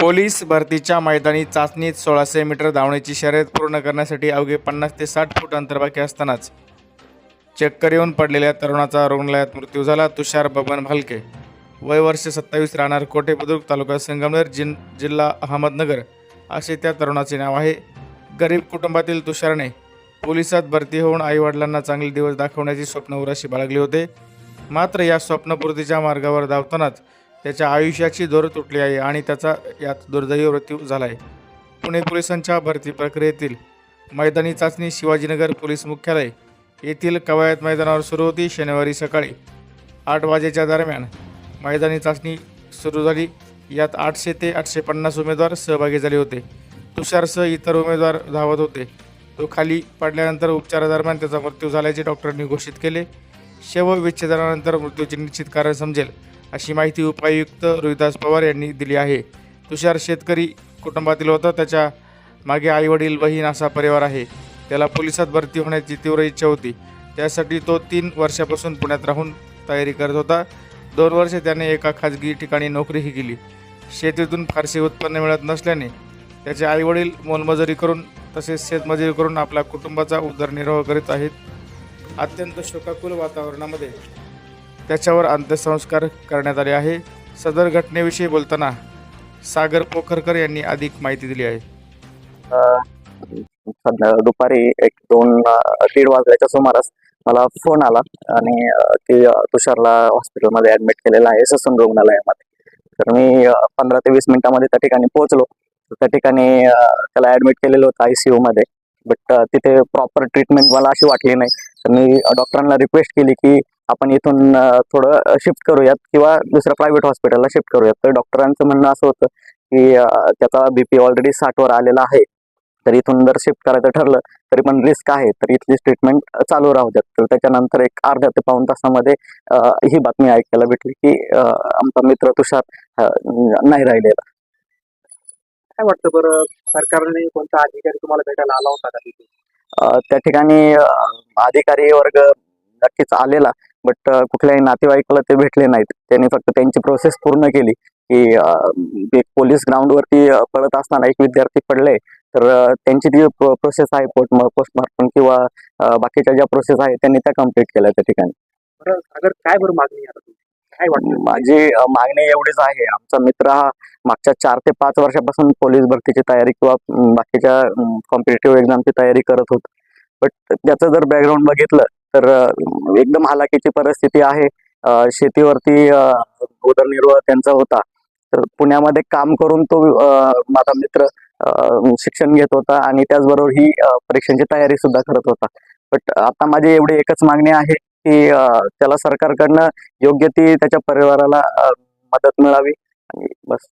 Police भरतीच्या मैदानी चाचणीत सोळाशे मीटर धावण्याची शर्यत पूर्ण करण्यासाठी अवघे पन्नास ते साठ फूट अंतर बाकी असतानाच चक्कर येऊन पडलेल्या तरुणाचा रुग्णालयात मृत्यू झाला. तुषार बबन भालके वय वर्ष सत्तावीस राहणार कोटे बुद्रुक तालुका संगमनेर जिन जिल्हा अहमदनगर असे त्या तरुणाचे नाव आहे. गरीब कुटुंबातील तुषारने पोलिसात भरती होऊन आईवडिलांना चांगले दिवस दाखवण्याची स्वप्न उराशी बाळगली होते. मात्र या स्वप्नपूर्तीच्या मार्गावर धावतानाच त्याच्या आयुष्याची दोर तुटली आहे आणि त्याचा यात दुर्दैवी मृत्यू झाला आहे. पुणे पोलिसांच्या भरती प्रक्रियेतील मैदानी चाचणी शिवाजीनगर पोलीस मुख्यालय येथील कवायत मैदानावर सुरू होती शनिवारी सकाळी आठ वाजेच्या दरम्यान. मैदानी चाचणी सुरू झाली. यात आठशे ते आठशे पन्नास उमेदवार सहभागी झाले होते. तुषारसह इतर उमेदवार धावत होते. तो खाली पडल्यानंतर उपचारादरम्यान त्याचा मृत्यू झाल्याचे डॉक्टरांनी घोषित केले. शवविच्छेदनानंतर मृत्यूचे निश्चित कारण समजेल. अशी माहिती उपायुक्त रोहिदास पवार यांनी दिली आहे. तुषार शेतकरी कुटुंबातील होता त्याच्यामागे आईवडील बहीण असा परिवार आहे. त्याला पोलिसात भरती होण्याची तीव्र इच्छा होती. त्यासाठी तो तीन वर्षापासून पुण्यात राहून तयारी करत होता. दोन वर्षे त्याने एका खाजगी ठिकाणी नोकरीही केली. शेतीतून फारसे उत्पन्न मिळत नसल्याने त्याचे आईवडील मोलमजुरी करून तसेच शेतमजुरी करून आपल्या कुटुंबाचा उदरनिर्वाह करीत आहेत. अत्यंत शोकाकुल वातावरणामध्ये त्याच्यावर अंत्यसंस्कार करण्यात आले आहे. सदर घटनेविषयी बोलताना सागर पोखरकर यांनी अधिक माहिती दिली आहे. दुपारी एक दोन दीड वाजल्याच्या सुमारास मला फोन आला आणि की तुषारला हॉस्पिटलमध्ये ऍडमिट केलेलं आहे ससून रुग्णालयामध्ये. तर मी पंधरा ते वीस मिनिटामध्ये त्या ठिकाणी पोहोचलो. तर त्या ठिकाणी त्याला ऍडमिट केलेलं होतं आयसीयू मध्ये बट तिथे प्रॉपर ट्रीटमेंट मला अशी वाटली नाही. तर मी डॉक्टरांना रिक्वेस्ट केली की आपण इथून थोडं शिफ्ट करूयात किंवा दुसऱ्या प्रायव्हेट हॉस्पिटलला शिफ्ट करूयात. तर डॉक्टरांचं म्हणणं असं होतं की त्याचा बीपी ऑलरेडी साठवर आलेला आहे. तर इथून जर शिफ्ट करायचं ठरलं तरी पण रिस्क आहे. तर इथली ट्रीटमेंट चालू राहू द्यात. तर त्याच्यानंतर एक अर्ध्या ते पाऊन तासामध्ये ही बातमी ऐकायला भेटली की आमचा मित्र तुषार नाही राहिलेला. काय वाटतं बरं सरकारने कोणता अधिकारी तुम्हाला भेटायला आला होता का तिथे? त्या ठिकाणी अधिकारी वर्ग नक्कीच आलेला. बट कुठल्याही नातेवाईकाला ते भेटले नाहीत. त्यांनी फक्त त्यांची प्रोसेस पूर्ण केली की एक पोलीस ग्राउंडवरती अ, पळत असताना एक विद्यार्थी पडले. तर त्यांची जी प्रोसेस आहे पोस्ट पोस्टमार्टम किंवा बाकीच्या ज्या प्रोसेस आहेत त्यांनी त्या कंप्लीट केल्या त्या ठिकाणी. काय बरं मागणी काय माझी मागणी एवढीच आहे. आमचा मित्र हा मागच्या चार ते पाच वर्षापासून पोलीस भरतीची तयारी किंवा बाकीच्या कॉम्पिटेटिव्ह एक्झामची तयारी करत होता. बट त्याचं जर बॅकग्राऊंड बघितलं तर एकदम हालाकीची परिस्थिती आहे. शेतीवरती उदरनिर्वाह त्यांचा होता. तर पुण्यामध्ये काम करून तो माझा मित्र शिक्षण घेत होता आणि त्याचबरोबर ही परीक्षांची तयारी सुद्धा करत होता. बट आता माझी एवढी एकच मागणी आहे की त्याला सरकारकडनं योग्य ती त्याच्या परिवाराला मदत मिळावी. आणि बस.